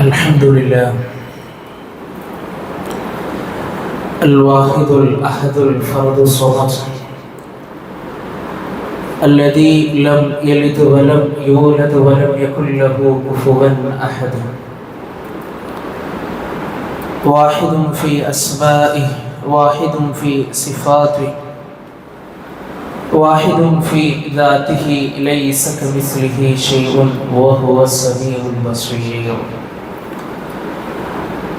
الحمد لله. الواحد الأحد الفرد الصمد. الذي لم يلد ولم يولد ولم يكن له كفوا أحد. واحد في أسمائه واحد في صفاته واحد في ذاته ليس كمثله شيء وهو السميع البصير.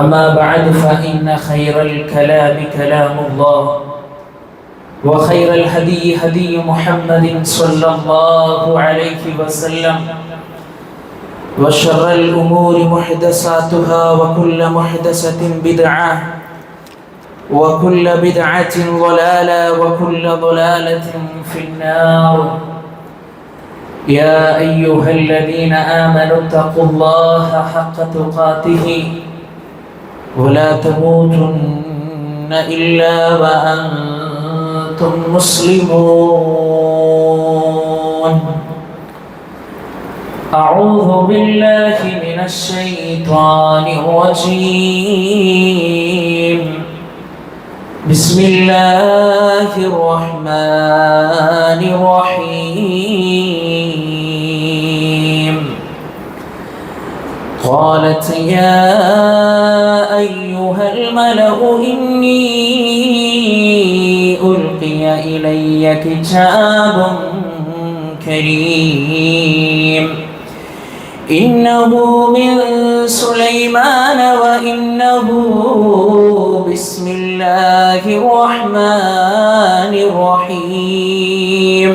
أما بعد فإن خير الكلام كلام الله وخير الهدي هدي محمد صلى الله عليه وسلم وشر الأمور محدثاتها وكل محدثة بدعة وكل بدعة ضلالة وكل ضلالة في النار. يا أيها الذين آمنوا اتقوا الله حق تقاته. ولا تموتن إلا وأنتم مسلمون. أعوذ بالله من الشيطان الرجيم. بسم الله الرحمن الرحيم. قالت يا أيها الملأ إني ألقي إلي كتاب كريم. إنه من سليمان وإنه بسم الله الرحمن الرحيم.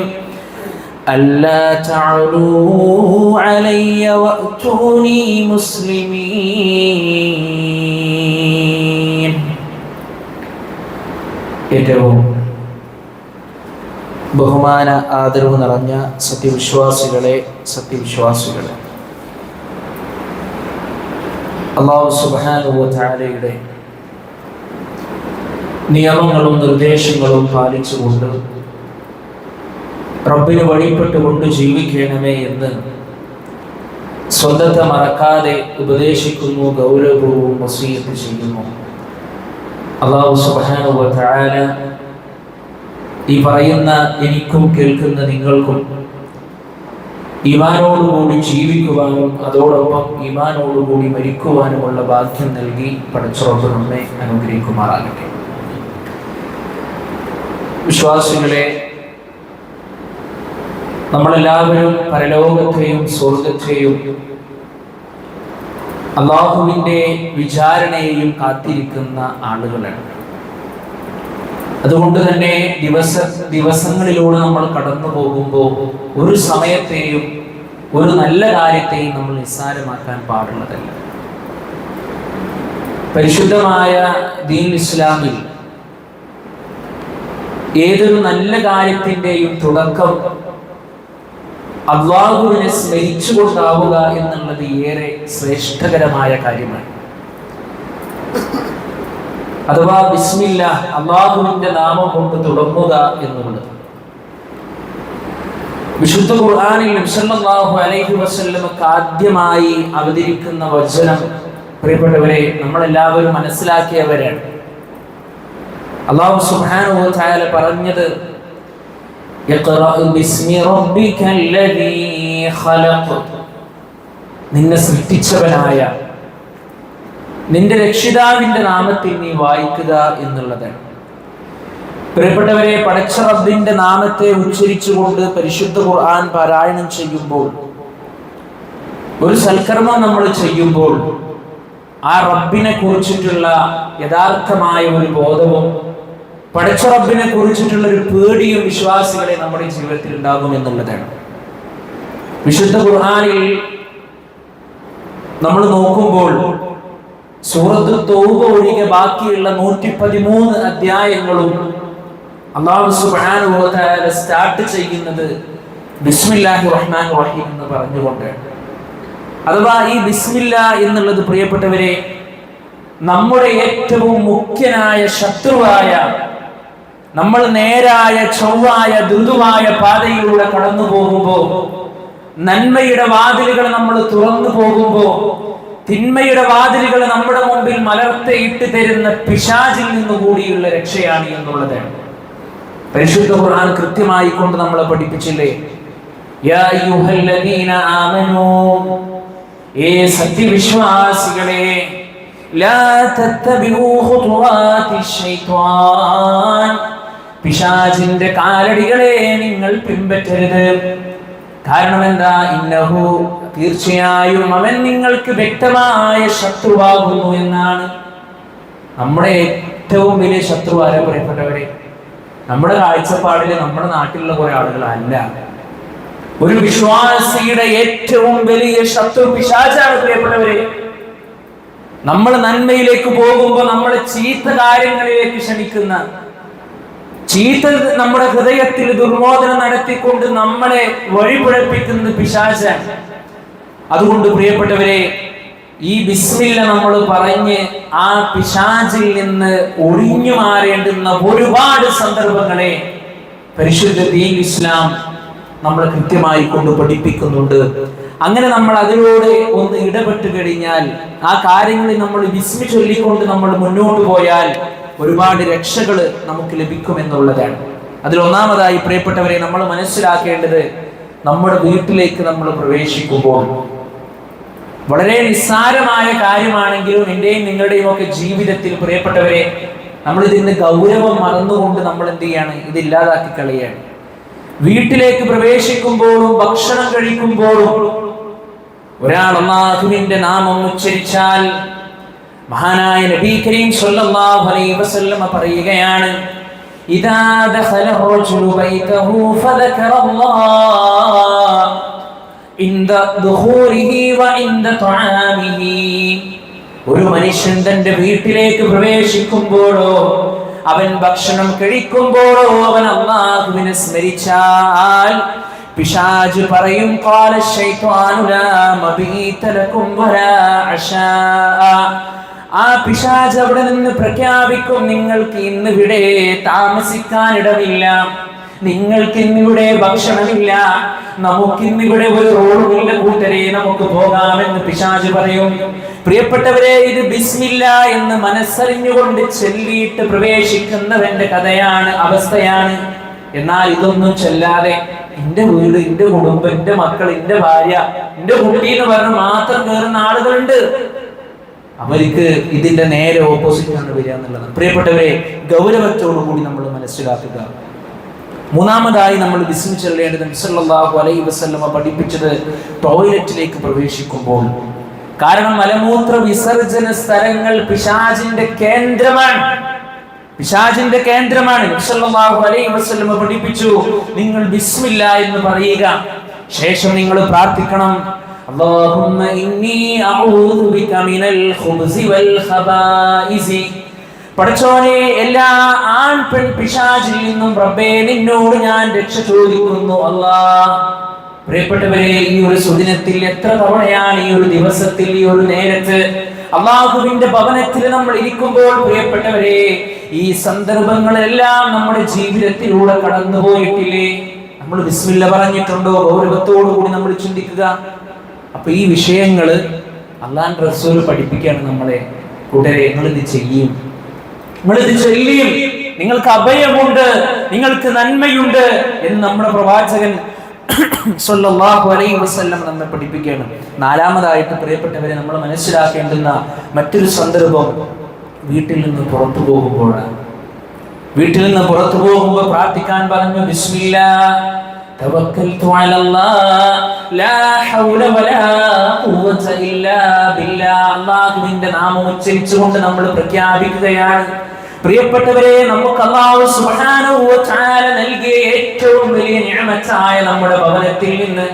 ألا تعلوا علي وأتوني مسلمين ഏറ്റവും ബഹുമാന ആദരവ് നിറഞ്ഞ സത്യവിശ്വാസികളെ സത്യവിശ്വാസികളെ അള്ളാഹു സുബാനുഭവത്താലയുടെ നിയമങ്ങളും നിർദ്ദേശങ്ങളും പാലിച്ചുകൊണ്ട് റബ്ബിന് വഴിപ്പെട്ടുകൊണ്ട് ജീവിക്കണമേ എന്ന് സ്വന്തത്തെ മറക്കാതെ ഉപദേശിക്കുന്നു ഗൗരവവും വസീയത്ത് ചെയ്യുന്നു. അള്ളാഹു സുബാന ഈ പറയുന്ന എനിക്കും കേൾക്കുന്ന നിങ്ങൾക്കും ഇമാനോടുകൂടി ജീവിക്കുവാനും അതോടൊപ്പം ഇമാനോടുകൂടി മരിക്കുവാനുമുള്ള ഭാഗ്യം നൽകി പടച്ചുറപ്പ് നമ്മെ അനുഗ്രഹിക്കുമാറാകട്ടെ. വിശ്വാസികളെ നമ്മളെല്ലാവരും പരലോകത്തെയും സ്വർഗത്തെയും അള്ളാഹുവിന്റെ വിചാരണയെയും കാത്തിരിക്കുന്ന ആളുകളാണ്. അതുകൊണ്ട് തന്നെ ദിവസ ദിവസങ്ങളിലൂടെ നമ്മൾ കടന്നു പോകുമ്പോൾ ഒരു സമയത്തെയും ഒരു നല്ല കാര്യത്തെയും നമ്മൾ നിസ്സാരമാക്കാൻ പാടുള്ളതല്ല. പരിശുദ്ധമായ ദീൻ ഇസ്ലാമിൽ ഏതൊരു നല്ല കാര്യത്തിന്റെയും തുടക്കം അള്ളാഹുവിനെ സ്മരിച്ചുകൊണ്ടാവുക എന്നുള്ളത് ഏറെ ശ്രേഷ്ഠകരമായ കാര്യമാണ്. അഥവാ ബിസ്മില്ല അള്ളാഹുവിന്റെ നാമം കൊണ്ട് തുടങ്ങുക എന്നുള്ളത്. വിശുദ്ധ ഖുർആാനിൽ അലൈഹി ആദ്യമായി അവതരിക്കുന്ന വചനം പ്രിയപ്പെട്ടവരെ നമ്മളെല്ലാവരും മനസ്സിലാക്കിയവരാണ്. അള്ളാഹു സുബ്ഹാനഹു الذي خلق നിന്നെ സൃഷ്ടിച്ചവനായ നിന്റെ രക്ഷിതാവിന്റെ നാമത്തിൽ നീ വായിക്കുക എന്നുള്ളതാണ് പ്രിയപ്പെട്ടവരെ പടച്ച റബ്ബിന്റെ നാമത്തെ ഉച്ചരിച്ചുകൊണ്ട് പരിശുദ്ധ ഖുർആൻ പാരായണം ചെയ്യുമ്പോൾ ഒരു സൽക്കർമ്മം നമ്മൾ ചെയ്യുമ്പോൾ ആ റബ്ബിനെ കുറിച്ചിട്ടുള്ള യഥാർത്ഥമായ ഒരു ബോധവും പടച്ച റബ്ബിനെ കുറിച്ചിട്ടുള്ള ഒരു പേടിയും വിശ്വാസികളെ നമ്മുടെ ജീവിതത്തിൽ ഉണ്ടാകും എന്നുള്ളതാണ്. വിശുദ്ധ ഖുർഹാനിൽ നമ്മൾ നോക്കുമ്പോൾ സൂറത്ത് തൗബ ഒഴികെ ബാക്കിയുള്ള നൂറ്റി പതിമൂന്ന് അധ്യായങ്ങളും അള്ളാഹു തആല സ്റ്റാർട്ട് ചെയ്യുന്നത് ബിസ്മില്ലാഹി റഹ്മാൻ റഹീം എന്ന് പറഞ്ഞുകൊണ്ട്. അഥവാ ഈ ബിസ്മില്ല എന്നുള്ളത് പ്രിയപ്പെട്ടവരെ നമ്മുടെ ഏറ്റവും മുഖ്യനായ ശത്രുവായ നമ്മൾ നേരായ ചൊവ്വായ ദുരുവായ പാതയിലൂടെ കടന്നു പോകുമ്പോൾ നന്മയുടെ വാതിലുകൾ നമ്മൾ തുറന്നു പോകുമ്പോൾ തിന്മയുടെ വാതിലുകൾ നമ്മുടെ മുമ്പിൽ മലർത്തയിട്ട് തരുന്ന പിശാചിൽ നിന്ന് കൂടിയുള്ള രക്ഷയാണ് എന്നുള്ളത്. പരിശുദ്ധ ഖുർആൻ കൃത്യമായി കൊണ്ട് നമ്മളെ പഠിപ്പിച്ചില്ലേ? സത്യവിശ്വാസികളെ ലാ തത്തബിഊ ഖുതുവാതി ശൈത്വാൻ. പിശാചിന്റെ കാലടികളെ നിങ്ങൾ പിൻപറ്റരുത്. കാരണം എന്താ ഇന്നഹു തീർച്ചയായും അവൻ നിങ്ങൾക്ക് വ്യക്തമായ ശത്രുവാകുന്നു എന്നാണ് നമ്മുടെ ഏറ്റവും വലിയ ശത്രു ആരാ പറയപ്പെട്ടവരെ. നമ്മുടെ കാഴ്ചപ്പാടിൽ നമ്മുടെ നാട്ടിലുള്ള കുറെ ആളുകളല്ല. ഒരു വിശ്വാസിയുടെ ഏറ്റവും വലിയ ശത്രു പിശാചാണ് പ്രിയപ്പെട്ടവരെ. നമ്മൾ നന്മയിലേക്ക് പോകുമ്പോൾ നമ്മളെ ചീത്ത കാര്യങ്ങളിലേക്ക് ക്ഷണിക്കുന്ന ചീത്ത നമ്മുടെ ഹൃദയത്തിൽ ദുർമോദനം നടത്തിക്കൊണ്ട് നമ്മളെ വഴിപുഴപ്പിക്കുന്നത് പിശാചാണ് അതുകൊണ്ട് പ്രിയപ്പെട്ടവരെ ഈ ബിസ്മില്ല നമ്മൾ പറഞ്ഞ് ആ പിശാചിൽ നിന്ന് ഒഴിഞ്ഞു മാറേണ്ടുന്ന ഒരുപാട് സന്ദർഭങ്ങളെ പരിശുദ്ധ ദീൻ ഇസ്ലാം നമ്മൾ കൃത്യമായി കൊണ്ട് പഠിപ്പിക്കുന്നുണ്ട്. അങ്ങനെ നമ്മൾ അതിലൂടെ ഒന്ന് ഇടപെട്ട് കഴിഞ്ഞാൽ ആ കാര്യങ്ങളിൽ നമ്മൾ വിസ്മി ചൊല്ലിക്കൊണ്ട് നമ്മൾ മുന്നോട്ട് പോയാൽ ഒരുപാട് രക്ഷകൾ നമുക്ക് ലഭിക്കുമെന്നുള്ളതാണ്. അതിൽ ഒന്നാമതായി പ്രിയപ്പെട്ടവരെ നമ്മൾ മനസ്സിലാക്കേണ്ടത് നമ്മുടെ വീട്ടിലേക്ക് നമ്മൾ പ്രവേശിക്കുമ്പോൾ വളരെ നിസ്സാരമായ കാര്യമാണെങ്കിലും എന്റെയും നിങ്ങളുടെയും ഒക്കെ ജീവിതത്തിൽ പ്രിയപ്പെട്ടവരെ നമ്മൾ ഇതിന് ഗൗരവം മറന്നുകൊണ്ട് നമ്മൾ എന്ത് ചെയ്യാണ്? ഇത് ഇല്ലാതാക്കി കളയാണ്. വീട്ടിലേക്ക് പ്രവേശിക്കുമ്പോഴും ഭക്ഷണം കഴിക്കുമ്പോഴും ഒരാൾ അള്ളാഹുവിന്റെ നാമം ഉച്ചരിച്ചാൽ മഹാനായ നബി കരീം സല്ലല്ലാഹു അലൈഹി വസല്ലമ പറയുകയാണ് ഇദാ ദഖല റജുലു ബൈതഹു ഫദകറ അല്ലാഹ് ഇന്ദ ദുഖൂരിഹി ഇൻദ തുആമിഹി. ഒരു മനുഷ്യൻ തന്റെ വീട്ടിലേക്ക് പ്രവേശിക്കുമ്പോഴോ അവൻ ഭക്ഷണം കഴിക്കുമ്പോഴോ അവൻ അള്ളാഹുവിനെ സ്മരിച്ചാൽ പിശാജ് പറയും ഖാല ശൈത്വാനുലാ മബീതലകും വരാ അശാ. ആ പിശാജ് അവിടെ നിന്ന് പ്രഖ്യാപിക്കും നിങ്ങൾക്ക് ഇന്നിവിടെ താമസിക്കാനിടമില്ല. നിങ്ങൾക്ക് ഇന്നിവിടെ ഭക്ഷണമില്ല. നമുക്ക് ഇന്നിവിടെ ഒരു റോഡുകളുടെ കൂട്ടരെ നമുക്ക് പോകാമെന്ന് പിശാജ് പറയും. പ്രിയപ്പെട്ടവരെ ഇത് ബിസ്മില്ല എന്ന് മനസ്സറിഞ്ഞുകൊണ്ട് ചെല്ലിയിട്ട് പ്രവേശിക്കുന്നവന്റെ കഥയാണ് അവസ്ഥയാണ്. എന്നാൽ ഇതൊന്നും ചെല്ലാതെ എന്റെ വീട് എന്റെ കുടുംബം എന്റെ മക്കൾ എന്റെ ഭാര്യ എന്റെ കുട്ടി എന്ന് പറഞ്ഞ് മാത്രം കയറുന്ന ആളുകളുണ്ട്. അവർക്ക് ഇതിന്റെ നേരെ ഓപ്പോസിറ്റ് ആണ് വരിക എന്നുള്ളത്. പ്രിയപ്പെട്ടവരെ ഗൗരവത്തോടുകൂടി നമ്മൾ മനസ്സിലാക്കുക. മൂന്നാമതായി നമ്മൾ ബിസ്മി ചെല്ലേണ്ടത് വസല്ലമ പഠിപ്പിച്ചത് ടോയ്ലറ്റിലേക്ക് പ്രവേശിക്കുമ്പോൾ. കാരണം മലമൂത്ര വിസർജന സ്ഥലങ്ങൾ പിശാചിന്റെ കേന്ദ്രമാണ്. പിശാചിന്റെ കേന്ദ്രമാണ്. സല്ലല്ലാഹു അലൈഹി വസല്ലമ പഠിപ്പിച്ചു. നിങ്ങൾ ബിസ്മില്ല എന്ന് പറയുക. ശേഷം നിങ്ങൾ പ്രാർത്ഥിക്കണം. اللهم إني أعوذ بك من الخبز والخبائث പടച്ചോനെ എല്ലാ ആൺ പെൺ പിശാചിൽ നിന്നും റബ്ബേ നിന്നോട് ഞാൻ രക്ഷ ചോദിക്കുന്നു അല്ലാ പ്രിയപ്പെട്ടവരെ ഈ ഒരു സുദിനത്തിൽ എത്ര തവണയാണ് ഈ ഒരു ദിവസത്തിൽ ഈ ഒരു നേരത്ത് അള്ളാഹുവിന്റെ ഭവനത്തിൽ നമ്മൾ ഇരിക്കുമ്പോൾ പ്രിയപ്പെട്ടവരെ ഈ സന്ദർഭങ്ങളെല്ലാം നമ്മുടെ ജീവിതത്തിലൂടെ കടന്നു പോയിട്ടില്ലേ നമ്മൾ വിസ്മില്ല പറഞ്ഞിട്ടുണ്ടോ ഗൗരവത്തോടു കൂടി നമ്മൾ ചിന്തിക്കുക അപ്പൊ ഈ വിഷയങ്ങൾ അള്ളാൻ റസൂൽ പഠിപ്പിക്കുകയാണ് നമ്മളെ. കൂട്ടരെ നിങ്ങൾ ഇത് ചെയ്യും. നിങ്ങൾ ഇത് ചൊല്ലിയും നിങ്ങൾക്ക് അഭയമുണ്ട്. നിങ്ങൾക്ക് നന്മയുണ്ട് എന്ന് നമ്മുടെ പ്രവാചകൻ സല്ലല്ലാഹു അലൈഹി വസല്ലം നമ്മെ പഠിപ്പിക്കുകയാണ്. നാലാമതായിട്ട് പ്രിയപ്പെട്ടവരെ നമ്മൾ മനസ്സിലാക്കേണ്ടുന്ന മറ്റൊരു സന്ദർഭം വീട്ടിൽ നിന്ന് പുറത്തു പോകുമ്പോഴാണ്. വീട്ടിൽ നിന്ന് പുറത്തു പോകുമ്പോൾ പ്രാർത്ഥിക്കാൻ പറഞ്ഞു ബിസ്മില്ലാ തവക്കൽതു അലല്ലാഹ് ലാ ഹൗല വലാ ഖുവത ഇല്ലാ ബില്ലാഹ് അല്ലാഹുവിന്റെ നാമം ഉച്ചരിച്ചുകൊണ്ട് നമ്മൾ പ്രഖ്യാപിക്കുകയാണ്. പ്രിയപ്പെട്ടവരെ നമുക്ക് അള്ളാഹു തആല നൽകിയ ഏറ്റവും വലിയ നിഅമത്തായ നമ്മുടെ ഭവനത്തിൽ നിന്ന്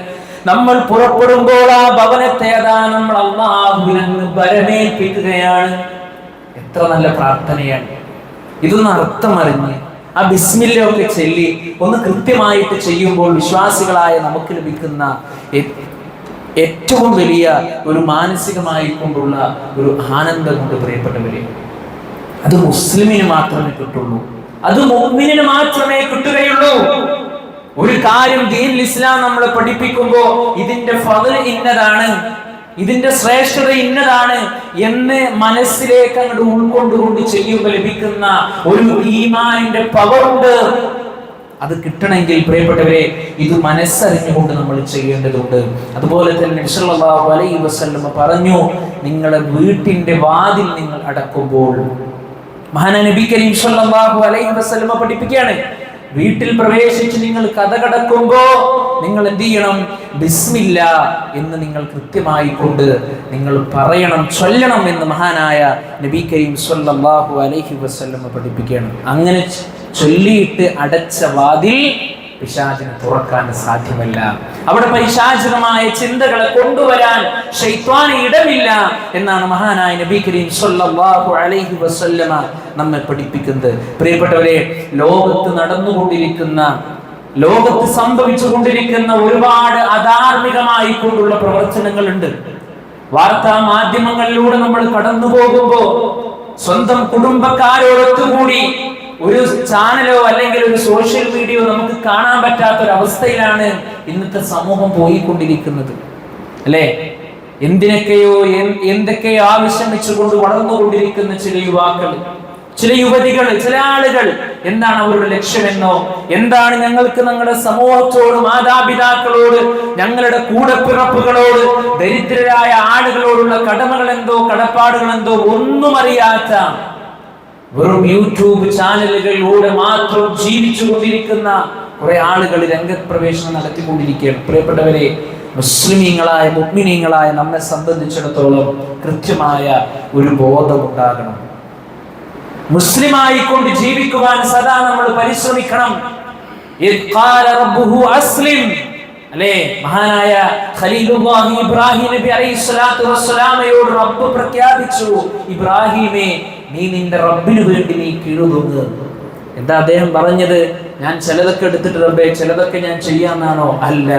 നമ്മൾ പുറപ്പെടുമ്പോൾ ആ ഭവനത്തെ അതാ നമ്മൾ അള്ളാഹുവിനെന്ന് ബലമേൽപ്പിക്കുകയാണ് എത്ര നല്ല പ്രാർത്ഥനയാണ്. ഇതൊന്ന് അർത്ഥമറിഞ്ഞ് ആ ബിസ്മില്ലൊക്കെ ചൊല്ലി ഒന്ന് കൃത്യമായിട്ട് ചെയ്യുമ്പോൾ വിശ്വാസികളായ നമുക്ക് ലഭിക്കുന്ന ഏറ്റവും വലിയ ഒരു മാനസികമായി കൊണ്ടുള്ള ഒരു ആനന്ദം കൊണ്ട് പ്രിയപ്പെട്ടവരെ അത് മുസ്ലിമിന് മാത്രമേ കിട്ടുള്ളൂ. അത് മോമിനിന് മാത്രമേ കിട്ടുകയുള്ളൂ. ഒരു കാര്യം ദീൻ ഇസ്ലാം നമ്മളെ പഠിപ്പിക്കുമ്പോ ഇതിന്റെ ഫതിൽ ഇന്നതാണ്. ഇതിന്റെ ശ്രേഷ്ഠത ഇന്നതാണ് എന്ന് മനസ്സിലേക്ക് അങ്ങോട്ട് ഉൾക്കൊണ്ടുകൊണ്ട് ചെയ്യുമ്പോൾ ലഭിക്കുന്ന ഒരു ഈമാനിന്റെ പവർ ഉണ്ട്. അത് കിട്ടണമെങ്കിൽ പ്രിയപ്പെട്ടവരെ ഇത് മനസ്സറിഞ്ഞുകൊണ്ട് നമ്മൾ ചെയ്യേണ്ടതുണ്ട്. അതുപോലെ തന്നെ അലൈഹി വസല്ലം പറഞ്ഞു നിങ്ങളെ വീട്ടിന്റെ വാതിൽ നിങ്ങൾ അടക്കുമ്പോൾ. മഹാന നബി കരീം അലൈഹി വസല്ലം പഠിപ്പിക്കുകയാണ് വീട്ടിൽ പ്രവേശിച്ച് നിങ്ങൾ കഥ കടക്കുമ്പോ നിങ്ങൾ എന്ത് ചെയ്യണം? ബിസ്മില്ല എന്ന് നിങ്ങൾ കൃത്യമായി കൊണ്ട് നിങ്ങൾ പറയണം ചൊല്ലണം എന്ന് മഹാനായ നബി കരീം സല്ലല്ലാഹു അലൈഹി വസല്ലം പഠിപ്പിക്കണം അങ്ങനെ ചൊല്ലിയിട്ട് അടച്ച വാതിൽ പിശാചിന് തുറക്കാൻ സാധ്യമല്ല. അവിടെ പൈശാചികമായ ചിന്തകളെ കൊണ്ടുവരാൻ ഷൈത്വാന് ഇടമില്ല എന്നാണ് മഹാനായ നബി കരീം സല്ലല്ലാഹു അലൈഹി വസല്ലമ നമ്മെ പഠിപ്പിക്കുന്നത്. പ്രിയപ്പെട്ടവരെ ലോകത്ത് നടന്നുകൊണ്ടിരിക്കുന്ന ലോകത്ത് സംഭവിച്ചു കൊണ്ടിരിക്കുന്ന ഒരുപാട് അധാർമികമായി കൊണ്ടുള്ള പ്രവർത്തനങ്ങളുണ്ട്. വാർത്താ മാധ്യമങ്ങളിലൂടെ നമ്മൾ കടന്നു പോകുമ്പോ സ്വന്തം കുടുംബക്കാരോടൊത്തുകൂടി ഒരു ചാനലോ അല്ലെങ്കിൽ ഒരു സോഷ്യൽ മീഡിയയോ നമുക്ക് കാണാൻ പറ്റാത്ത ഒരു അവസ്ഥയിലാണ് ഇന്നത്തെ സമൂഹം പോയിക്കൊണ്ടിരിക്കുന്നത്. അല്ലേ? എന്തിനൊക്കെയോ എന്തൊക്കെയോ ആവശ്യം വെച്ചുകൊണ്ട് വളർന്നുകൊണ്ടിരിക്കുന്ന ചില യുവാക്കൾ ചില യുവതികൾ ചില ആളുകൾ എന്താണ് അവരുടെ ലക്ഷ്യമെന്നോ എന്താണ് ഞങ്ങൾക്ക് ഞങ്ങളുടെ സമൂഹത്തോട് മാതാപിതാക്കളോട് ഞങ്ങളുടെ കൂടപ്പിറപ്പുകളോട് ദരിദ്രരായ ആളുകളോടുള്ള കടമകൾ എന്തോ കടപ്പാടുകൾ എന്തോ ഒന്നും അറിയാത്ത വെറും യൂട്യൂബ് ചാനലുകളിലൂടെ മാത്രം ജീവിച്ചു കൊണ്ടിരിക്കുന്ന കുറെ ആളുകൾ രംഗപ്രവേശനം നടത്തിക്കൊണ്ടിരിക്കുകയാണ്. പ്രിയപ്പെട്ടവരെ മുസ്ലിമീങ്ങളായ മുഗ്മിനീങ്ങളായ നമ്മെ സംബന്ധിച്ചിടത്തോളം കൃത്യമായ ഒരു ബോധമുണ്ടാകണം. മുസ്ലിമായി കൊണ്ട് ജീവിക്കുവാൻ സദാ നമ്മൾ പരിശ്രമിക്കണം. അല്ലേ? മഹാനായ ഖലീലുല്ലാഹി ഇബ്രാഹിം നബി അലൈഹി സ്വലാത്തു വസ്സലാമയോട് റബ്ബ് പ്രഖ്യാപിച്ചു. ഇബ്രാഹിമേ നീ നിന്റെ റബ്ബിന് വേണ്ടി നീ കീഴുതുങ്ങ്. എന്താ അദ്ദേഹം പറഞ്ഞത്? ഞാൻ ചിലതൊക്കെ എടുത്തിട്ട് റബ്ബെ ചിലതൊക്കെ ഞാൻ ചെയ്യാന്നാണോ അല്ല.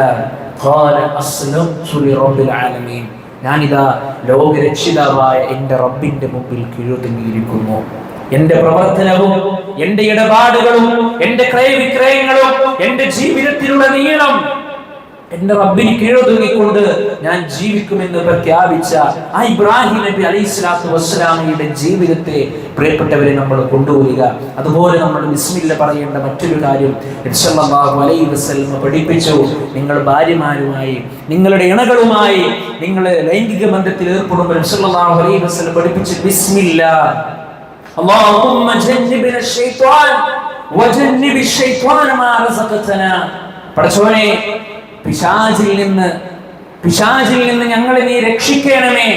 ഞാനിതാ ലോകരക്ഷിതാവായ എന്റെ റബ്ബിന്റെ മുമ്പിൽ കീഴുതുങ്ങിയിരിക്കുന്നു. എന്റെ പ്രവർത്തനവും എന്റെ ഇടപാടുകളും എന്റെ ക്രയവിക്രയങ്ങളും എന്റെ ജീവിതത്തിലുള്ള നീളം എന്റെ റബ്ബിന് കീഴൊതുങ്ങിക്കൊണ്ട് ഞാൻ ജീവിക്കുമെന്ന് പ്രഖ്യാപിച്ച ആ ഇബ്രാഹിം നബി അലൈഹി സ്വലാത്തു വസ്സലാമയുടെ ജീവിതത്തെ പ്രിയപ്പെട്ടവരെ നമ്മൾ കൊണ്ടുപോവുക അതുപോലെ നമ്മൾ ബിസ്മില്ല പറയേണ്ട മറ്റൊരു കാര്യം നബി സല്ലല്ലാഹു അലൈഹി വസല്ലം പഠിപ്പിച്ചു നിങ്ങൾ ഭാര്യമാരുമായി നിങ്ങളുടെ ഇണകളുമായി നിങ്ങൾ ലൈംഗിക ബന്ധത്തിൽ ഏർപ്പെടുമ്പോൾ നബി സല്ലല്ലാഹു അലൈഹി വസല്ലം പഠിപ്പിച്ചു ബിസ്മില്ല اللهم جنبنا الشيطان وجنب الشيطان ما رزقتنا പടച്ചോനെ പിശാചിൽ നിന്ന് പിശാചിൽ നിന്ന് ഞങ്ങളെ നീ രക്ഷിക്കണമേ.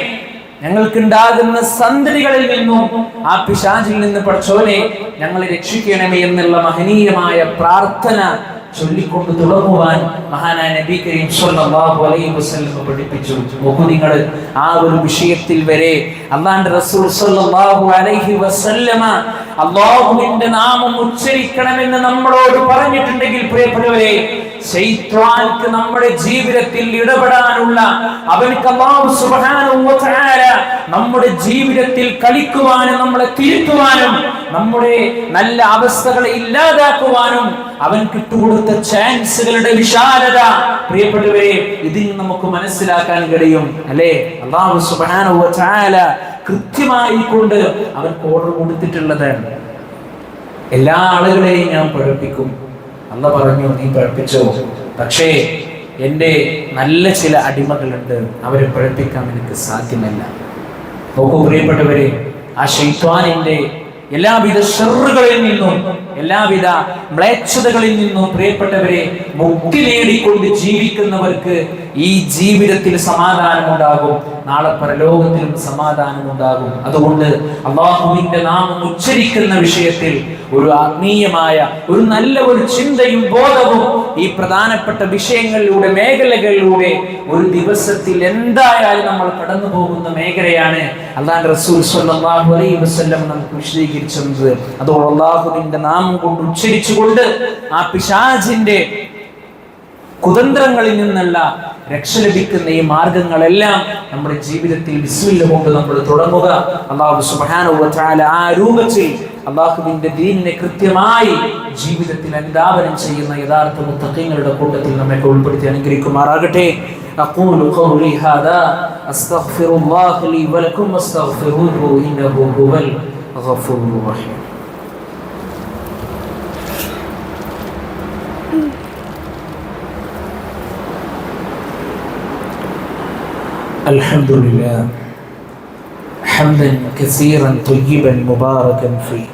ഞങ്ങൾക്കുണ്ടാകുന്ന സന്തതികളിൽ നിന്നും ആ പിശാചിൽ നിന്ന് പഠിച്ചോനെ ഞങ്ങളെ രക്ഷിക്കണമേ എന്നുള്ള മഹനീയമായ പ്രാർത്ഥന ചൊല്ലിക്കൊണ്ട് തുടങ്ങുവാൻ മഹാനായ നബി കരീം സല്ലല്ലാഹു അലൈഹി വസല്ലം പഠിപ്പിച്ചു. നോക്കൂ നിങ്ങൾ ആ ഒരു വിഷയത്തിൽ വരെ അള്ളാന്റെ റസൂൽ സല്ലല്ലാഹു അലൈഹി വസല്ലമ അള്ളാഹുവിന്റെ നാമം ഉച്ചരിക്കണമെന്ന് നമ്മളോട് പറഞ്ഞിട്ടുണ്ടെങ്കിൽ പ്രിയപ്പെട്ടവരെ ശൈത്വാൻക്ക് നമ്മുടെ ജീവിതത്തിൽ ഇടപെടാനുള്ള അവൻക്ക് അല്ലാഹു സുബ്ഹാനഹു വ തആല നമ്മുടെ ജീവിതത്തിൽ കളിക്കുവാനും നമ്മളെ തിരുത്തുവാനും നമ്മുടെ നല്ല അവസ്ഥകളെ ഇല്ലാതാക്കുവാനും അവൻ കിട്ടുകൊടുത്ത ചാൻസുകളുടെ വിശാലത. പ്രിയപ്പെട്ടവരെ ഇതിൽ നമുക്ക് മനസ്സിലാക്കാൻ കഴിയും അല്ലേ? അള്ളാഹു സുബ്ഹാനഹു വ തആല കൃത്യമായി കൊണ്ട് അവൻ ഓർഡർ കൊടുത്തിട്ടുള്ളത്. എല്ലാ ആളുകളെയും ഞാൻ പഴപ്പിക്കും അന്ന് പറഞ്ഞു നീ പഴപ്പിച്ചോ പക്ഷേ എന്റെ നല്ല ചില അടിമകളുണ്ട് അവരെ പഴപ്പിക്കാൻ എനിക്ക് സാധ്യമല്ല. നോക്കൂ പ്രിയപ്പെട്ടവരെ ആ ഷെയ്ത്വാനിന്റെ എല്ലാവിധ ഷെറുകളിൽ നിന്നും എല്ലാവിധ മ്ലേച്ഛതകളിൽ നിന്നും പ്രിയപ്പെട്ടവരെ മുക്തി നേടിക്കൊണ്ട് ജീവിക്കുന്നവർക്ക് ഈ ജീവിതത്തിൽ സമാധാനമുണ്ടാകും. നാളെ പരലോകത്തിലും സമാധാനം ഉണ്ടാകും അതുകൊണ്ട് അള്ളാഹുവിന്റെ നാമം ഉച്ചരിക്കുന്ന വിഷയത്തിൽ ഒരു ആത്മീയമായ ഒരു നല്ല ഒരു ചിന്തയും ബോധവും ഈ പ്രധാനപ്പെട്ട വിഷയങ്ങളിലൂടെ മേഖലകളിലൂടെ ഒരു ദിവസത്തിൽ എന്തായാലും നമ്മൾ കടന്നു പോകുന്ന മേഖലയാണ് അള്ളാഹ് റസൂൽ സ്വല്ലല്ലാഹു അലൈഹി വസല്ലം നമുക്ക് വിശദീകരിച്ചത്. അതോടെ അള്ളാഹുവിന്റെ നാമം കൊണ്ട് ഉച്ചരിച്ചുകൊണ്ട് ആ പിശാചിന്റെ കുതന്ത്രങ്ങളിൽ നിന്നുള്ള രക്ഷ ലഭിക്കുന്ന ഈ മാർഗങ്ങളെല്ലാം നമ്മുടെ ജീവിതത്തിൽ ബിസ്മില്ല കൊണ്ട് നമ്മൾ തുടങ്ങുക അള്ളാഹു സുബ്ഹാനഹു വ തആല ആ രൂപത്തിൽ അള്ളാഹുവിന്റെ ദീനിനെ കൃത്യമായി ജീവിതത്തിൽ അനുധാവനം ചെയ്യുന്ന യഥാർത്ഥ മുത്തഖീങ്ങളുടെ കൂട്ടത്തിൽ നമ്മെ ഉൾപ്പെടുത്തി അനുഗ്രഹിക്കുമാറാകട്ടെ أقول قولي هذا أستغفر الله لي ولكم واستغفروه إنه هو الغفور الرحيم الحمد لله حمدا كثيرا طيبا مباركا فيه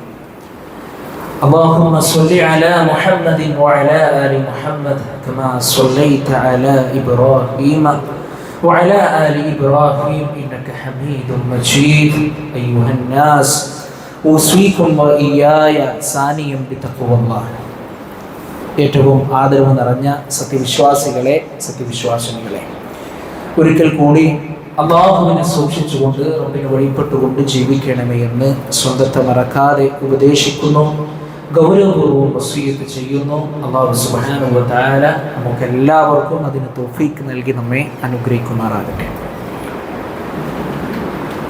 اللهم صل على محمد وعلى ال محمد كما صليت على ابراهيم وعلى ال ابراهيم انك حميد مجيد ايها الناس اوصيكم واياي ثانيا بتقوى الله ഏറ്റവും ആദരവ് നിറഞ്ഞ സത്യവിശ്വാസികളെ സത്യവിശ്വാസിനികളെ ഒരിക്കൽ കൂടി അള്ളാഹുവിനെ സൂക്ഷിച്ചുകൊണ്ട് റബ്ബിനെ വഴിപ്പെട്ടുകൊണ്ട് ജീവിക്കണമേ എന്ന് സ്വന്തത്തെ മറക്കാതെ ഉപദേശിക്കുന്നു ഗൗരവപൂർവം വസീയത്ത് ചെയ്യുന്നു. അള്ളാഹു സുബാനുവ നമുക്ക് എല്ലാവർക്കും അതിന് തോഫീക്ക് നൽകി നമ്മെ അനുഗ്രഹിക്കുമാറാകട്ടെ.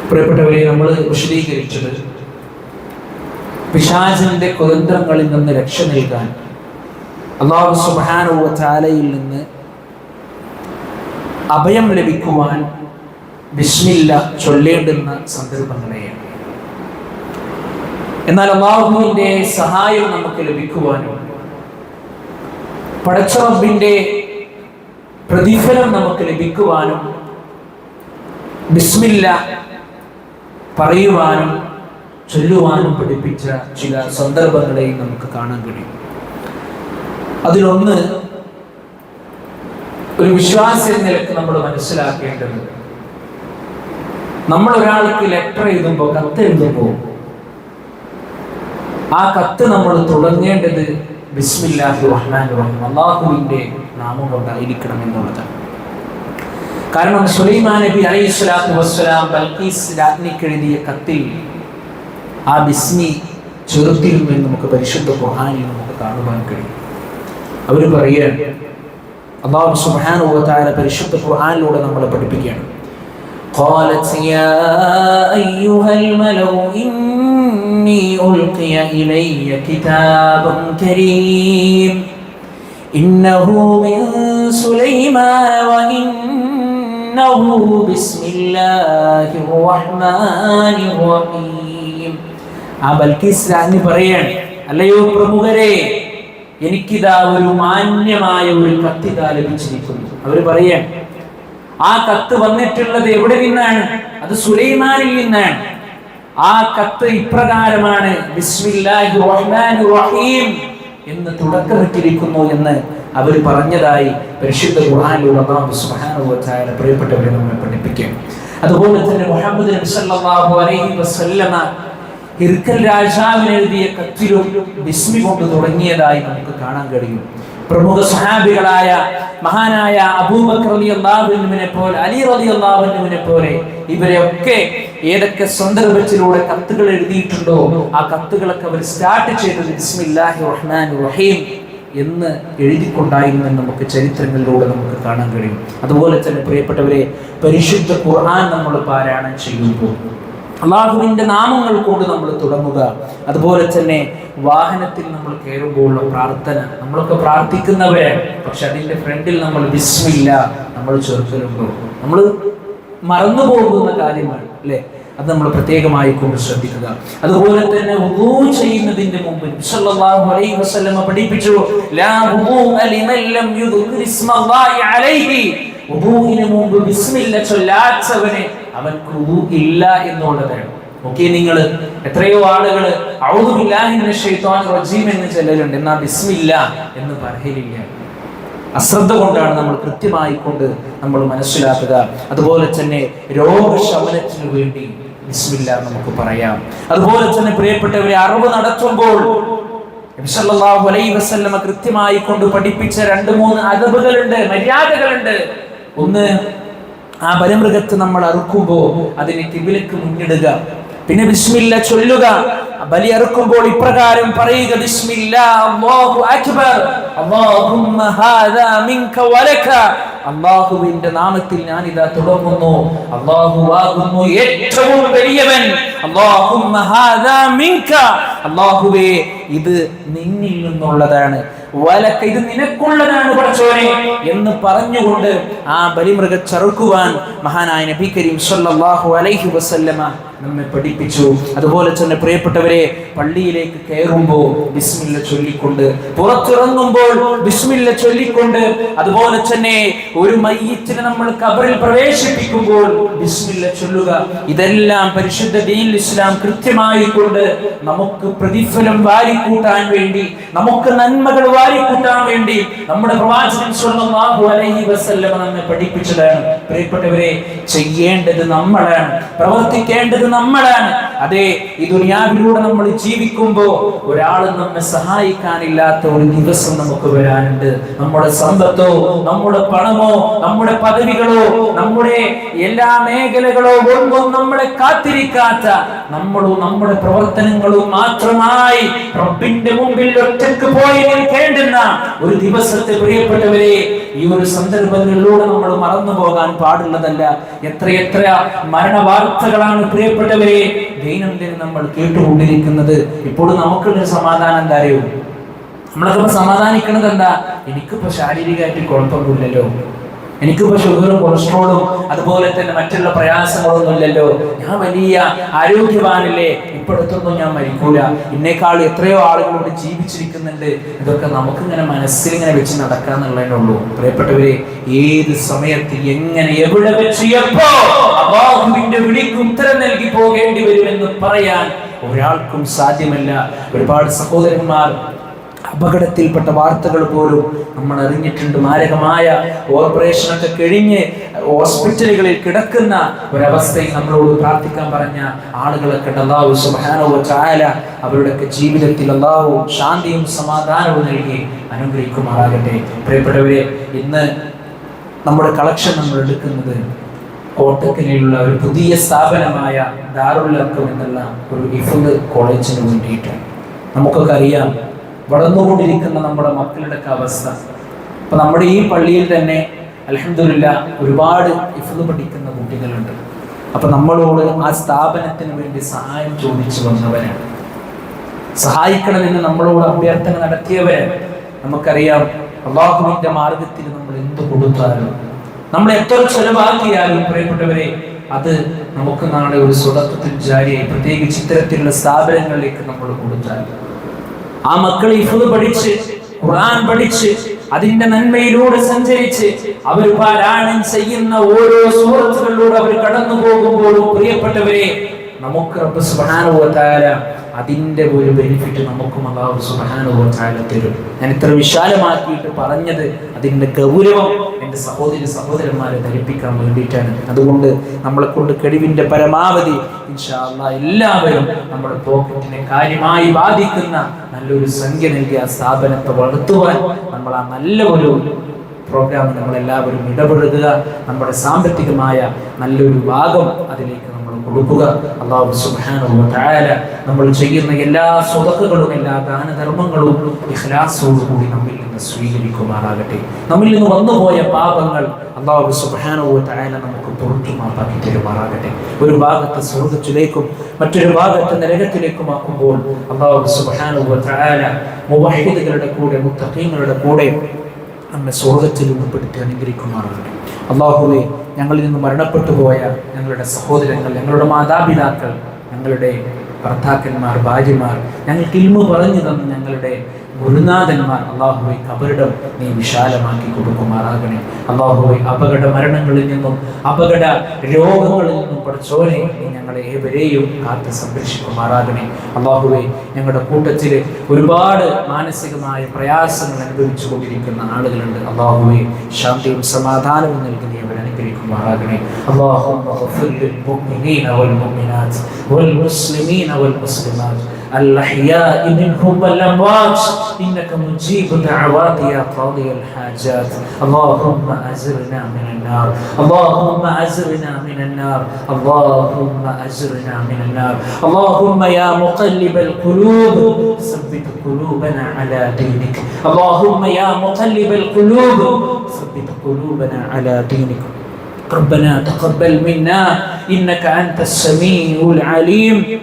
പ്രിയപ്പെട്ടവരെ നമ്മൾ വിശദീകരിച്ചത് പിശാചിന്റെ കുതന്ത്രങ്ങളിൽ നിന്ന് രക്ഷ നൽകാൻ അള്ളാഹു സുബാനുവ നിന്ന് അഭയം ലഭിക്കുവാൻ ബിസ്മില്ല ചൊല്ലേണ്ടുന്ന സന്ദർഭങ്ങളെയാണ് എന്നാൽ അള്ളാഹുവിന്റെ സഹായം നമുക്ക് ലഭിക്കുവാനും പടച്ചറബിന്റെ പ്രതിഫലം നമുക്ക് ലഭിക്കുവാനും ബിസ്മില്ല പറയുവാനും ചൊല്ലുവാനും പഠിപ്പിച്ച ചില സന്ദർഭങ്ങളെയും നമുക്ക് കാണാൻ കഴിയും. അതിലൊന്ന് ഒരു വിശ്വാസി നിലയ്ക്ക് നമ്മൾ മനസ്സിലാക്കേണ്ടത് നമ്മൾ ഒരാൾക്ക് ലെറ്റർ എഴുതുമ്പോൾ കത്ത് എഴുതുമ്പോൾ ആ കത്ത് നമ്മൾ തുടങ്ങേണ്ടത് ബിസ്മില്ലാഹി റഹ്മാൻ റഹീം. അള്ളാഹുവിന്റെ നാമം കൊണ്ടായിരിക്കണം എന്നുള്ളതാണ്. കാരണം സുലൈമാൻ നബി അലൈഹി സ്വലാത്തു വസ്സലാം ബൽക്കീസ് രാജ്ഞിക്ക് എഴുതിയ കത്തിൽ ആ ബിസ്മി ചെറുത്തിരുമെന്ന് നമുക്ക് പരിശുദ്ധ ഖുർആനിൽ നമുക്ക് കാണുവാൻ കഴിയും. അവർ പറയുകയാണ് അള്ളാഹു സുബാനുവ താര പരിശുദ്ധ ഖുർആാനിലൂടെ നമ്മളെ പഠിപ്പിക്കുകയാണ്. قالت يا أيها الملو إني ألقي إلي كتاب كريم إنه من سليمان وإنه بسم الله الرحمن الرحيم ആ ബൽക്കീസ് രാജ്ഞി പറയാണ് അല്ലയോ പ്രമുഖരേ എനിക്കിതാ ഒരു മാന്യമായ ഒരു കത്തിതാ ലഭിച്ചിരിക്കുന്നു. അവർ പറയാൻ ആ കത്ത് വന്നിട്ടുള്ളത് എവിടെ നിന്നാണ്? അത് സുലൈമാനിൽ നിന്നാണ്. ആ കത്ത് ഇപ്രകാരമാണ് എന്ന് തുടക്കമിട്ടിരിക്കുന്നു എന്ന് അവർ പറഞ്ഞതായി പരിശുദ്ധ ഖുർആനിലൂടെ സുബ്ഹാനഹു വ തആല പ്രിയപ്പെട്ടവരെ നമ്മെ പഠിപ്പിക്കും. അതുപോലെ തന്നെ മുഹമ്മദ് നബി സല്ലല്ലാഹു അലൈഹി വസല്ലമ ഹിർക്കൽ രാജാവിന് എഴുതിയ കത്തിലും ബിസ്മി കൊണ്ട് തുടങ്ങിയതായി നമുക്ക് കാണാൻ കഴിയും. പ്രമുഖ സഹാബികളായ മഹാനായ അബൂബക്കർ അലി അള്ളാഹുവിനെ പോലെ അലി അലി അള്ളാഹുവിനെ പോലെ ഇവരെയൊക്കെ ഏതൊക്കെ സന്ദർഭത്തിലൂടെ കത്തുകൾ എഴുതിയിട്ടുണ്ടോ ആ കത്തുകളൊക്കെ അവർ സ്റ്റാർട്ട് ചെയ്തത് ബിസ്മില്ലാഹി റഹ്മാൻ റഹീം എന്ന് എഴുതിക്കൊണ്ടായിരുന്നു എന്ന് നമുക്ക് ചരിത്രങ്ങളിലൂടെ നമുക്ക് കാണാൻ കഴിയും. അതുപോലെ തന്നെ പ്രിയപ്പെട്ടവരെ പരിശുദ്ധ ഖുർആൻ നമ്മൾ പാരായണം ചെയ്യുമ്പോൾ അള്ളാഹുവിന്റെ നാമങ്ങൾ കൊണ്ട് നമ്മൾ തുടങ്ങുക. അതുപോലെ തന്നെ വാഹനത്തിൽ നമ്മൾ കയറുമ്പോഴുള്ള പ്രാർത്ഥന. നമ്മളൊക്കെ പ്രാർത്ഥിക്കുന്നവരെ പക്ഷെ അതിന്റെ ഫ്രണ്ടിൽ നമ്മൾ വിസ്മില്ല നമ്മൾ ചെറുക്കലുണ്ടോ നമ്മൾ മറന്നു പോകുന്ന കാര്യമാണ് അല്ലേ? അത് നമ്മൾ പ്രത്യേകമായി കൊണ്ട് ശ്രദ്ധിക്കുക. അതുപോലെ തന്നെ ചെയ്യുന്നതിന്റെ മുമ്പ് സല്ലല്ലാഹു അലൈഹി പഠിപ്പിച്ചു ലാ ലം അലൈഹി. മുമ്പ് ബിസ്മില്ല അവൻ വുദൂ ഇല്ല എന്നുള്ളതാണ് ഓക്കെ നിങ്ങൾ എത്രയോ ആളുകൾ എന്ന് ചെല്ലലുണ്ട് എന്നാ ബിസ്മില്ല എന്ന് പറയലില്ല. അശ്രദ്ധ കൊണ്ടാണ് നമ്മൾ കൃത്യമായി കൊണ്ട് നമ്മൾ മനസ്സിലാക്കുക. അതുപോലെ തന്നെ രോഗശമനത്തിന് വേണ്ടി ബിസ്മില്ല നമുക്ക് പറയാം. അതുപോലെ തന്നെ പ്രിയപ്പെട്ടവരെ അറിവ് നടത്തുമ്പോൾ കൃത്യമായി കൊണ്ട് പഠിപ്പിച്ച രണ്ട് മൂന്ന് അതബുകളുണ്ട് മര്യാദകളുണ്ട്. ഒന്ന് ആ വരമൃഗത്ത് നമ്മൾ അറുക്കുമ്പോൾ അതിനെ കിബിലക്ക് മുന്നിടുക. പിന്നെ ബിസ്മില്ല ചൊല്ലുക. ബലി അറുക്കുമ്പോൾ ഇപ്രകാരം പറയുക അല്ലാഹു അക്ബർ അല്ലാഹുമ്മ ഹാദാ അള്ളാഹുവിന്റെ നാമത്തിൽ ഞാൻ ഇതാ തുടങ്ങുന്നു. അള്ളാഹു ആകുന്നു ഏറ്റവും വലിയവൻ. അള്ളാഹുവേ ഇത് നിന്നിൽ നിന്നുള്ളതാണ്. വലക്ക ഇത് നിനക്കുള്ളതാണ് പഠിച്ചോനെ എന്ന് പറഞ്ഞുകൊണ്ട് ആ ബലിമൃഗ ചറുക്കുവാൻ മഹാനായ നബി കരീം സല്ലല്ലാഹു അലൈഹി വസല്ലമ നമ്മെ പഠിപ്പിച്ചു. അതുപോലെ തന്നെ പ്രിയപ്പെട്ടവരെ പള്ളിയിലേക്ക് കയറുമ്പോൾ ബിസ്മില്ല ചൊല്ലിക്കൊണ്ട് പുറത്തിറങ്ങുമ്പോൾ ബിസ്മില്ല ചൊല്ലിക്കൊണ്ട് അതുപോലെ തന്നെ ഒരു മയ്യത്തിനെ നമ്മൾ കബറിൽ പ്രവേശിപ്പിക്കുമ്പോൾ ബിസ്മില്ല ചൊല്ലുക. ഇതെല്ലാം പരിശുദ്ധ ദീൻ ഇസ്ലാം കൃത്യമായി കൊണ്ട് നമുക്ക് പ്രതിഫലം വാരിക്കൂട്ടാൻ വേണ്ടി നമുക്ക് നന്മകൾ വാരിക്കൂട്ടാൻ വേണ്ടി നമ്മുടെ പ്രവാചകൻ സ്വല്ലല്ലാഹു അലൈഹി വസല്ലം നമ്മെ പഠിപ്പിച്ചതാണ്. പ്രിയപ്പെട്ടവരെ ചെയ്യേണ്ടത് നമ്മളാണ് പ്രവർത്തിക്കേണ്ടത് നമ്മളാണ്. അതെ ഈ ദുനിയാവിലൂടെ നമ്മൾ ജീവിക്കുമ്പോൾ ഒരാൾ നമ്മെ സഹായിക്കാനില്ലാത്ത ഒരു ദിവസം നമുക്ക് വരാനുണ്ട്. നമ്മുടെ സമ്പത്തോ നമ്മുടെ പണമോ നമ്മുടെ പദവികളോ നമ്മുടെ എല്ലാ മേഖലകളോ ഒന്നും നമ്മളെ കാത്തിരിക്കാത്ത നമ്മളും നമ്മുടെ പ്രവർത്തനങ്ങളും മാത്രമായി റബ്ബിന്റെ മുമ്പിൽ ഒറ്റയ്ക്ക് പോയി നിൽക്കേണ്ടുന്ന ഒരു ദിവസത്തെ പ്രിയപ്പെട്ടവരെ ഈ ഒരു സന്ദർഭങ്ങളിലൂടെ നമ്മൾ മറന്നു പോകാൻ പാടുള്ളതല്ല. എത്രയെത്ര മരണ വാർത്തകളാണ് പ്രിയപ്പെട്ടവരെ ദൈനംദിനം നമ്മൾ കേട്ടുകൊണ്ടിരിക്കുന്നത്. ഇപ്പോൾ നമുക്കുള്ള സമാധാനം എന്താ അറിയോ? നമ്മളൊക്കെ സമാധാനിക്കുന്നത് എന്താ എനിക്കിപ്പോ ശാരീരികമായിട്ട് കുഴപ്പമൊന്നുമില്ലല്ലോ. എനിക്കിപ്പോ ഷുഗറും കൊളസ്ട്രോളും അതുപോലെ തന്നെ മറ്റുള്ള പ്രയാസങ്ങളൊന്നും ഇല്ലല്ലോ ഞാൻ വലിയ ആരോഗ്യവാനല്ലേ. ഇപ്പോഴത്തൊന്നും ഞാൻ മരിക്കൂല. ഇന്നേക്കാൾ എത്രയോ ആളുകളോട് ജീവിച്ചിരിക്കുന്നുണ്ട്. ഇതൊക്കെ മനസ്സിൽ ഇങ്ങനെ വെച്ച് നടക്കാന്നുള്ളതേ ഉള്ളൂ പ്രിയപ്പെട്ടവരെ ഏത് സമയത്ത് എങ്ങനെ എവിടെ വെച്ച് എപ്പോ അബാഹുവിന്റെ വിളിക്ക് ഉത്തരം നൽകി പോകേണ്ടി വരുമെന്ന് പറയാൻ ഒരാൾക്കും സാധ്യമല്ല. ഒരുപാട് സഹോദരന്മാർ അപകടത്തിൽപ്പെട്ട വാർത്തകൾ പോലും നമ്മൾ അറിഞ്ഞിട്ടുണ്ട്. മാരകമായ ഓപ്പറേഷനൊക്കെ കഴിഞ്ഞ് ഹോസ്പിറ്റലുകളിൽ കിടക്കുന്ന ഒരവസ്ഥയിൽ നമ്മളോട് പ്രാർത്ഥിക്കാൻ പറഞ്ഞ ആളുകളൊക്കെ ഉണ്ട്. അള്ളാഹു സുബ്ഹാനഹു ചായാല അവരുടെയൊക്കെ ജീവിതത്തിൽ അള്ളാഹു ശാന്തിയും സമാധാനവും നൽകി അനുഗ്രഹിക്കുമാറാകട്ടെ. പ്രിയപ്പെട്ടവരെ ഇന്ന് നമ്മുടെ കളക്ഷൻ നമ്മൾ എടുക്കുന്നത് കോട്ടക്കലിലുള്ള ഒരു പുതിയ സ്ഥാപനമായ ദാറുല്ലക്കം എന്നുള്ള ഒരു ഇഫുദ് കോളേജിന് വേണ്ടിയിട്ടാണ്. നമുക്കൊക്കെ അറിയാം വളർന്നുകൊണ്ടിരിക്കുന്ന നമ്മുടെ മക്കളുടെയൊക്കെ അവസ്ഥ. അപ്പൊ നമ്മുടെ ഈ പള്ളിയിൽ തന്നെ അലഹമില്ല ഒരുപാട് ഇഫ്ത് പഠിക്കുന്ന കുട്ടികളുണ്ട്. അപ്പൊ നമ്മളോട് ആ സ്ഥാപനത്തിന് വേണ്ടി സഹായം ചോദിച്ചു വന്നവരാണ്. സഹായിക്കണമെന്ന് നമ്മളോട് അഭ്യർത്ഥന നടത്തിയവരാണ്. നമുക്കറിയാം അള്ളാഹുവിന്റെ മാർഗത്തിൽ നമ്മൾ എന്ത് കൊടുത്താലും നമ്മൾ എത്ര ചെലവാക്കിയാലും പ്രിയപ്പെട്ടവരെ അത് നമുക്ക് നാളെ ഒരു സ്വതത്വത്തിൽ ജാരിയായി പ്രത്യേകിച്ച് ഇത്തരത്തിലുള്ള സ്ഥാപനങ്ങളിലേക്ക് നമ്മൾ കൊടുത്താൽ. ആ മക്കൾ ഇഫുദ് പഠിച്ച് ഖുർആൻ പഠിച്ച് അതിന്റെ നന്മയിലൂടെ സഞ്ചരിച്ച് അവർ പാരായണം ചെയ്യുന്ന ഓരോ സൂറത്തുകളിലൂടെ അവർ കടന്നു പോകുമ്പോഴും പ്രിയപ്പെട്ടവരെ നമുക്ക് റബ്ബ് സുബ്ഹാനഹു വ തആല അതിന്റെ ഒരു ബെനിഫിറ്റ് നമുക്കും അള്ളാഹു തആല തരും. ഞാൻ ഇത്ര വിശാലമാക്കിയിട്ട് പറഞ്ഞത് അതിന്റെ ഗൗരവം എന്റെ സഹോദരി സഹോദരന്മാരെ ധരിപ്പിക്കാൻ വേണ്ടിയിട്ടാണ്. അതുകൊണ്ട് നമ്മളെ കൊണ്ട് കഴിവിന്റെ പരമാവധി എല്ലാവരും നമ്മുടെ പോക്കറ്റിനെ കാര്യമായി ബാധിക്കുന്ന നല്ലൊരു സംഖ്യ നൽകിയ സ്ഥാപനത്തെ വളർത്തുവാൻ നമ്മൾ ആ നല്ല ഒരു പ്രോഗ്രാം നമ്മളെല്ലാവരും ഇടപെടുക നമ്മുടെ സാമ്പത്തികമായ നല്ലൊരു ഭാഗം അതിലേക്ക് കൊടുക്കുക. അള്ളാഹു സുബ്ഹാനഹു വ നമ്മൾ ചെയ്യുന്ന എല്ലാ സ്വതക്കുകളും എല്ലാ ദാനധർമ്മങ്ങളും ഇഖ്ലാസോടു കൂടി നമ്മിൽ നിന്ന് സ്വീകരിക്കുമാറാകട്ടെ. നമ്മിൽ നിന്ന് വന്നുപോയ പാപങ്ങൾ അള്ളാഹു സുബ്ഹാനഹു വ നമുക്ക് പുറത്തു മാപ്പാക്കി തരുമാറാകട്ടെ. ഒരു ഭാഗത്ത് സ്വർഗത്തിലേക്കും മറ്റൊരു ഭാഗത്ത് നരകത്തിലേക്കും ആക്കുമ്പോൾ അള്ളാഹു സുബ്ഹാനഹു വ തആല കൂടെ മുത്തഖീങ്ങളുടെ കൂടെ നമ്മെ സ്വർഗത്തിൽ ഉൾപ്പെടുത്തി അനുഗ്രഹിക്കുമാറാകട്ടെ. അള്ളാഹുവെ ഞങ്ങളിൽ നിന്ന് മരണപ്പെട്ടു പോയ ഞങ്ങളുടെ സഹോദരങ്ങൾ ഞങ്ങളുടെ മാതാപിതാക്കൾ ഞങ്ങളുടെ ഭർത്താക്കന്മാർ ഭാര്യമാർ ഞങ്ങൾക്ക് കിൽമു പറഞ്ഞു തന്ന ഞങ്ങളുടെ ഗുരുനാഥന്മാർ അള്ളാഹുബൈ കബറിടം നീ വിശാലമാക്കി കൊടുക്കുമാറാകണേ അള്ളാഹുബൈ അപകട മരണങ്ങളിൽ നിന്നും അപകട രോഗങ്ങളിൽ നിന്നും പഠിച്ചോനെ നീ ഞങ്ങളെ ഏവരെയും കാത്ത് സംരക്ഷിക്കുമാറാകണേ അള്ളാഹുബൈ ഞങ്ങളുടെ കൂട്ടത്തിൽ ഒരുപാട് മാനസികമായ പ്രയാസങ്ങൾ അനുഭവിച്ചു കൊണ്ടിരിക്കുന്ന ആളുകളുണ്ട്. അള്ളാഹുബൈ ശാന്തിയും സമാധാനവും നൽകി وعاجمي اللهم اغفر للمؤمنين والمؤمنات والمسلمين والمسلمات. الأحياء منهم والأموات. إنك مجيب دعوات يا قاضي الحاجات. اللهم أزرنا من النار. اللهم أزرنا من النار. اللهم أزرنا من النار. اللهم يا مقلب القلوب ثبت قلوبنا على دينك. اللهم يا مقلب القلوب ثبت قلوبنا على دينك. ربنا تقبل منا إنك أنت السميع العليم.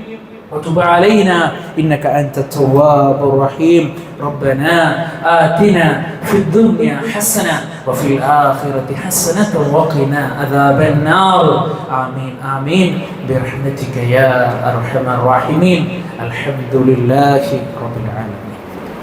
وتب علينا إنك أنت التواب الرحيم. ربنا آتنا في الدنيا حسنة وفي الآخرة حسنة وقنا عذاب النار. آمين آمين. برحمتك يا أرحم الراحمين. الحمد لله رب العالمين.